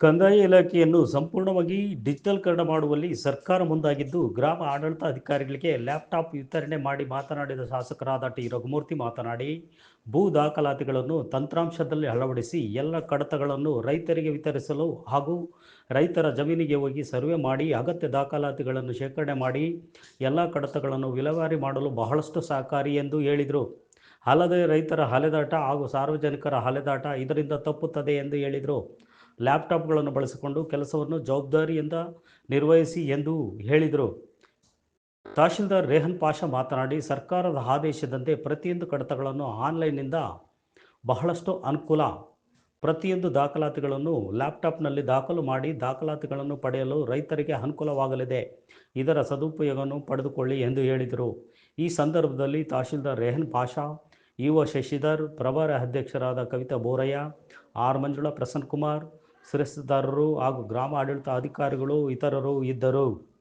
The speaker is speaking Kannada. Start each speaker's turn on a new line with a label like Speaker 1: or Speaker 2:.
Speaker 1: ಕಂದಾಯ ಇಲಾಖೆಯನ್ನು ಸಂಪೂರ್ಣವಾಗಿ ಡಿಜಿಟಲ್ಕರಣ ಮಾಡುವಲ್ಲಿ ಸರ್ಕಾರ ಮುಂದಾಗಿದ್ದು, ಗ್ರಾಮ ಆಡಳಿತ ಅಧಿಕಾರಿಗಳಿಗೆ ಲ್ಯಾಪ್ಟಾಪ್ ವಿತರಣೆ ಮಾಡಿ ಮಾತನಾಡಿದ ಶಾಸಕರಾದ ಟಿ. ರಘುಮೂರ್ತಿ ಮಾತನಾಡಿ, ಭೂ ದಾಖಲಾತಿಗಳನ್ನು ತಂತ್ರಾಂಶದಲ್ಲಿ ಅಳವಡಿಸಿ ಎಲ್ಲ ಕಡತಗಳನ್ನು ರೈತರಿಗೆ ವಿತರಿಸಲು ಹಾಗೂ ರೈತರ ಜಮೀನಿಗೆ ಹೋಗಿ ಸರ್ವೆ ಮಾಡಿ ಅಗತ್ಯ ದಾಖಲಾತಿಗಳನ್ನು ಶೇಖರಣೆ ಮಾಡಿ ಎಲ್ಲ ಕಡತಗಳನ್ನು ವಿಲೇವಾರಿ ಮಾಡಲು ಬಹಳಷ್ಟು ಸಹಕಾರಿ ಎಂದು ಹೇಳಿದರು. ಅಲ್ಲದೆ ರೈತರ ಹಲೆದಾಟ ಹಾಗೂ ಸಾರ್ವಜನಿಕರ ಹಲೆದಾಟ ಇದರಿಂದ ತಪ್ಪುತ್ತದೆ ಎಂದು ಹೇಳಿದರು. ಲ್ಯಾಪ್ಟಾಪ್ಗಳನ್ನು ಬಳಸಿಕೊಂಡು ಕೆಲಸವನ್ನು ಜವಾಬ್ದಾರಿಯಿಂದ ನಿರ್ವಹಿಸಿ ಎಂದು ಹೇಳಿದರು. ತಹಶೀಲ್ದಾರ್ ರೇಹನ್ ಪಾಷಾ ಮಾತನಾಡಿ, ಸರ್ಕಾರದ ಆದೇಶದಂತೆ ಪ್ರತಿಯೊಂದು ಕಡತಗಳನ್ನು ಆನ್ಲೈನ್ನಿಂದ ಬಹಳಷ್ಟು ಅನುಕೂಲ. ಪ್ರತಿಯೊಂದು ದಾಖಲಾತಿಗಳನ್ನು ಲ್ಯಾಪ್ಟಾಪ್ನಲ್ಲಿ ದಾಖಲು ಮಾಡಿ ದಾಖಲಾತಿಗಳನ್ನು ಪಡೆಯಲು ರೈತರಿಗೆ ಅನುಕೂಲವಾಗಲಿದೆ. ಇದರ ಸದುಪಯೋಗವನ್ನು ಪಡೆದುಕೊಳ್ಳಿ ಎಂದು ಹೇಳಿದರು. ಈ ಸಂದರ್ಭದಲ್ಲಿ ತಹಶೀಲ್ದಾರ್ ರೇಹನ್ ಪಾಷಾ, ಯುವ ಶಶಿಧರ್, ಪ್ರಭಾರ ಅಧ್ಯಕ್ಷರಾದ ಕವಿತಾ ಬೋರಯ್ಯ, ಆರ್ ಮಂಜುಳಾ ಪ್ರಸನ್ನಕುಮಾರ್ ಶಿರಸ್ತದಾರರು ಹಾಗೂ ಗ್ರಾಮ ಆಡಳಿತ ಅಧಿಕಾರಿಗಳು ಇತರರು ಇದ್ದರು.